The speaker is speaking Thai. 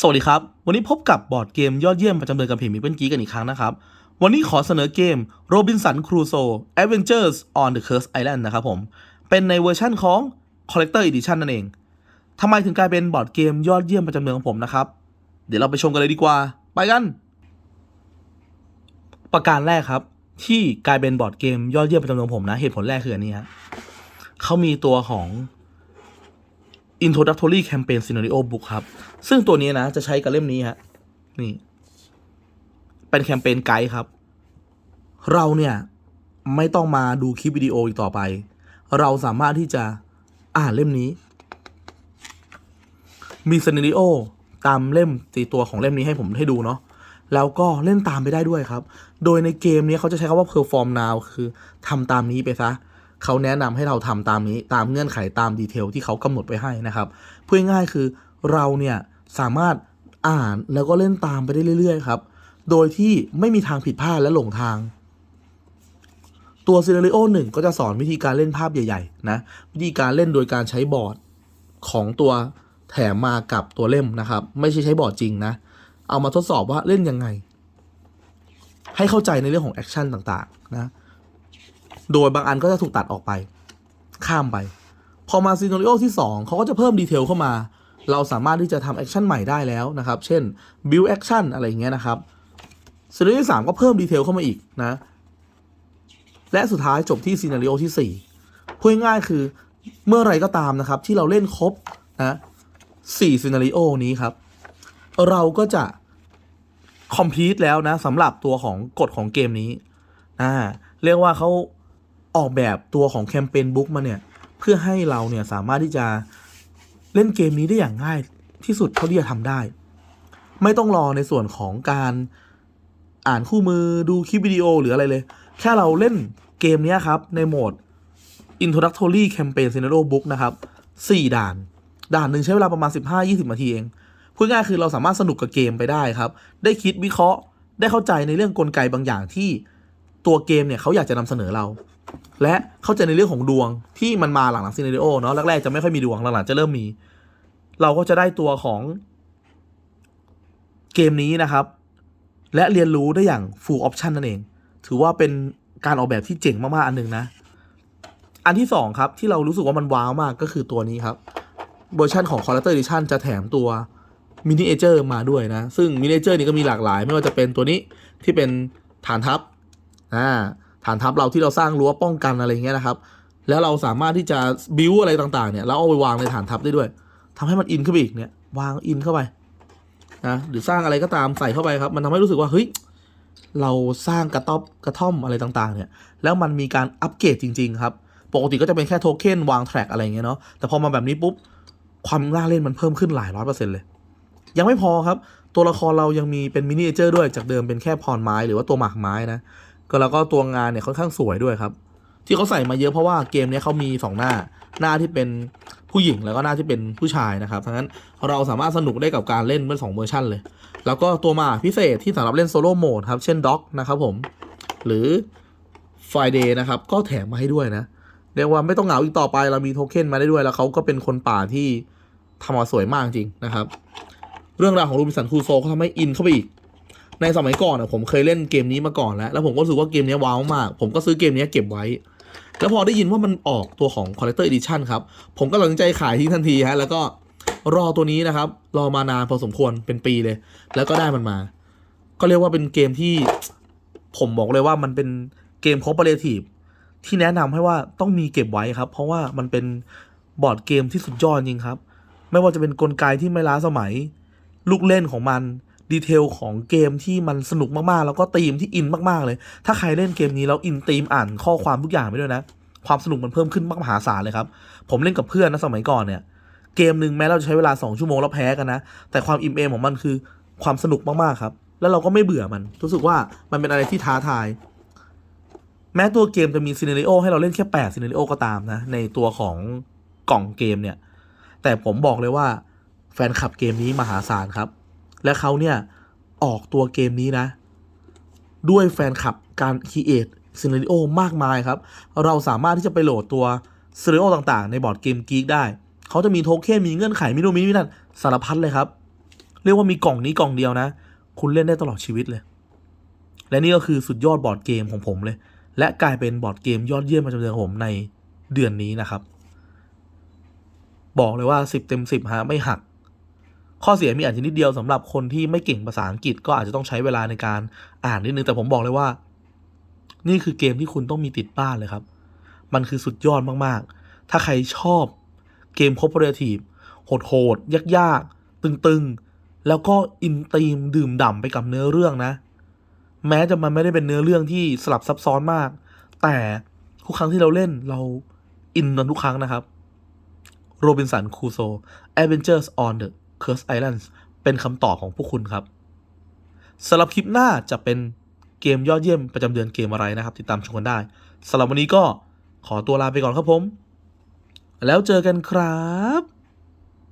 สวัสดีครับ วันนี้พบกับบอร์ดเกมยอดเยี่ยมประจำเดือนกับเพจมิเปิลกีกันอีกครั้งนะครับ วันนี้ขอเสนอเกม Robinson Crusoe Adventures on the Cursed Island นะครับผม เป็นในเวอร์ชั่นของ Collector Edition นั่นเองทำไมถึงกลายเป็นบอร์ดเกมยอดเยี่ยมประจำเดือนของผมนะครับ เดี๋ยวเราไปชมกันเลยดีกว่า ไปกัน ประการแรกครับ ที่กลายเป็นบอร์ดเกมยอดเยี่ยมประจำเดือนของผมนะ เหตุผลแรกคืออันนี้ฮะเขามีตัวของ Introductory Campaign Scenario Book ครับ ซึ่งตัวนี้นะจะใช้กับเล่มนี้ฮะนี่ เป็นแคมเปญไกด์ครับ เราเนี่ยไม่ต้องมาดูคลิปวิดีโออีกต่อไป เราสามารถที่จะอ่านเล่มนี้ มีซีนาริโอตามเล่มตีตัวของเล่มนี้ให้ผมให้ดูเนาะแล้วก็เล่นตามไปได้ด้วยครับ โดยในเกมนี้เขาจะใช้คำว่า perform now คือทำตามนี้ไปซะ เขาแนะนำให้เราทำตามนี้ตามเงื่อนไขตามดีเทลที่เขากำหนดไว้ให้นะครับเพื่อง่ายๆคือเราเนี่ยสามารถอ่านแล้วก็เล่นตามไปได้เรื่อยๆครับ โดยที่ไม่มีทางผิดพลาดและหลงทาง ตัวซีนาริโอหนึ่งก็จะสอนวิธีการเล่นภาพใหญ่ๆนะวิธีการเล่นโดยการใช้บอร์ดของตัวแถมมากับตัวเล่มนะครับ ไม่ใช่ใช้บอร์ดจริงนะ เอามาทดสอบว่าเล่นยังไง ให้เข้าใจในเรื่องของแอคชั่นต่างๆนะ โดยบางอันก็จะถูกตัดออกไป ข้ามไป พอมาซีนาริโอที่ 2 เขาก็จะเพิ่มดีเทลเข้ามา เราสามารถที่จะทำแอคชั่นใหม่ได้แล้วนะครับ เช่น build action อะไรอย่างเงี้ยนะครับซีนาริโอที่ 3 ก็เพิ่มดีเทลเข้ามาอีกนะ และสุดท้ายจบที่ซีนาริโอที่ 4 พูดง่ายๆคือเมื่อไรก็ตามนะครับ ที่เราเล่นครบนะสี่ซีนาริโอนี้ครับ เราก็จะ complete แล้วนะสำหรับตัวของกฎของเกมนี้อ่าเรียกว่าเขา ออกแบบตัวของแคมเปญบุ๊กมาเนี่ย เพื่อให้เราเนี่ยสามารถที่จะเล่นเกมนี้ได้อย่างง่ายที่สุดเท่าที่จะทำได้ ไม่ต้องรอในส่วนของการอ่านคู่มือดูคลิปวิดีโอหรืออะไรเลย แค่เราเล่นเกมนี้ครับ ในโหมด Introductory Campaign Scenario Book นะครับ 4 ด่าน ด่านหนึ่งใช้เวลาประมาณ 15-20 นาทีเองพูดง่ายคือเราสามารถสนุกกับเกมไปได้ครับ ได้คิดวิเคราะห์ได้เข้าใจในเรื่องกลไกบางอย่างที่ตัวเกมเนี่ยเขาอยากจะนำเสนอเรา และเข้าใจในเรื่องของดวงที่มันมาหลังๆซีนาริโอเนาะแรกๆจะไม่ค่อยมีดวงหลังๆจะเริ่มมี เราก็จะได้ตัวของเกมนี้นะครับ และเรียนรู้ได้อย่าง full option นั่นเอง ถือว่าเป็นการออกแบบที่เจ๋งมากๆอันหนึ่งนะ อันที่สองครับที่เรารู้สึกว่ามันว้าวมากก็คือตัวนี้ครับเวอร์ชันของ Collector Edition จะแถมตัวมินิเอเจอร์มาด้วยนะ ซึ่งมินิเอเจอร์นี้ก็มีหลากหลาย ไม่ว่าจะเป็นตัวนี้ที่เป็นฐานทัพอ่า ฐานทัพเราที่เราสร้างรั้วป้องกันอะไรเงี้ยนะครับ แล้วเราสามารถที่จะบิวอะไรต่างๆเนี่ยแล้วเอาไปวางในฐานทัพได้ด้วยทำให้มันอินขึ้นไปอีกเนี่ยวางอินเข้าไปนะหรือสร้างอะไรก็ตามใส่เข้าไปครับ มันทำให้รู้สึกว่าเฮ้ยเราสร้างกระต๊อบกระท่อมอะไรต่างๆเนี่ยแล้วมันมีการอัปเกรดจริง ๆ ครับ ปกติก็จะเป็นแค่โทเค็นวางแทร็กอะไรเงี้ยเนาะแต่พอมาแบบนี้ปุ๊บความน่าเล่นมันเพิ่มขึ้นหลายร้อยเปอร์เซ็นต์เลย ยังไม่พอครับ ตัวละครเรายังมีเป็นมินิเจอร์ด้วยจากเดิมเป็นแค่พรไม้หรือว่าตัวหมากไม้นะ ก็แล้วก็ตัวงานเนี่ยค่อนข้างสวยด้วยครับ ที่เขาใส่มาเยอะเพราะว่าเกมนี้เขามีสองหน้า หน้าที่เป็นผู้หญิงแล้วก็หน้าที่เป็นผู้ชายนะครับทั้งนั้นเราสามารถสนุกได้กับการเล่นเป็นสองเวอร์ชันเลย แล้วก็ตัวมาพิเศษที่สำหรับเล่นโซโล่โหมดครับ เช่นด็อกนะครับผม หรือ Friday นะครับ ก็แถมมาให้ด้วยนะเรียกว่าไม่ต้องเหงาอีกต่อไปเรามีโทเค็นมาได้ด้วยแล้วเขาก็เป็นคนป่าที่ทำมาสวยมากจริงนะครับ เรื่องราวของรูบิสันคูโซเขาทำให้อินเข้าไปอีก ในสมัยก่อนอะผมเคยเล่นเกมนี้มาก่อนแล้ว แล้วผมก็รู้สึกว่าเกมนี้ว้าวมาก ผมก็ซื้อเกมนี้เก็บไว้ แล้วพอได้ยินว่ามันออกตัวของ Collector Edition ครับ ผมก็ตัดสินใจขายทิ้งทันทีฮะ แล้วก็รอตัวนี้นะครับ รอมานานพอสมควรเป็นปีเลย แล้วก็ได้มันมา ก็เรียกว่าเป็นเกมที่ผมบอกเลยว่ามันเป็นเกม cooperative ที่แนะนำให้ว่าต้องมีเก็บไว้ครับ เพราะว่ามันเป็นบอร์ดเกมที่สุดยอดจริงครับ ไม่ว่าจะเป็นกลไกที่ไม่ล้าสมัย ลูกเล่นของมัน ดีเทลของเกมที่มันสนุกมากๆ แล้วก็ธีมที่อินมากๆเลย ถ้าใครเล่นเกมนี้แล้วอินธีมอ่านข้อความทุกอย่างไปด้วยนะ ความสนุกมันเพิ่มขึ้นมากมหาศาลเลยครับ ผมเล่นกับเพื่อนนะสมัยก่อนเนี่ย เกมหนึ่งแม้เราจะใช้เวลา 2 ชั่วโมงแล้วแพ้กันนะ แต่ความอิ่มเอมของมันคือความสนุกมากๆครับ แล้วเราก็ไม่เบื่อมัน รู้สึกว่ามันเป็นอะไรที่ท้าทาย แม้ตัวเกมจะมีซีนาริโอให้เราเล่นแค่8ซีนาริโอก็ตามนะ ในตัวของกล่องเกมเนี่ย แต่ผมบอกเลยว่าแฟนคลับเกมนี้มหาศาลครับ และเขาเนี่ยออกตัวเกมนี้นะ ด้วยแฟนคลับการคีเอทซีนาริโอมากมายครับ เราสามารถที่จะไปโหลดตัวซีนาริโอต่างๆ ในบอร์ดเกมกีกได้ เขาจะมีโทเค็นมีเงื่อนไขมีโนมีนี่นั่นสารพัดเลยครับ เรียกว่ามีกล่องนี้กล่องเดียวนะ คุณเล่นได้ตลอดชีวิตเลย และนี่ก็คือสุดยอดบอร์ดเกมของผมเลย และกลายเป็นบอร์ดเกมยอดเยี่ยมประจำเดือนของผมในเดือนนี้นะครับ บอกเลยว่า 10 เต็ม 10ฮะไม่หัก ข้อเสียมีอาจจะนิดเดียวสำหรับคนที่ไม่เก่งภาษาอังกฤษก็อาจจะต้องใช้เวลาในการอ่านนิดนึง แต่ผมบอกเลยว่า นี่คือเกมที่คุณต้องมีติดบ้านเลยครับ มันคือสุดยอดมากๆ ถ้าใครชอบเกม cooperative โหดๆยากๆ ตึงๆ แล้วก็อินตีมดื่มด่ำไปกับเนื้อเรื่องนะ แม้จะมันไม่ได้เป็นเนื้อเรื่องที่สลับซับซ้อนมาก แต่ทุกครั้งที่เราเล่นเราอินกันทุกครั้งนะครับ Robinson Crusoe Adventures on the Curse Islands เป็นคำตอบของพวกคุณครับสำหรับคลิปหน้าจะเป็นเกมยอดเยี่ยมประจำเดือนเกมอะไรนะครับ ติดตามชมกันได้สำหรับวันนี้ก็ขอตัวลาไปก่อนครับผม แล้วเจอกันครับ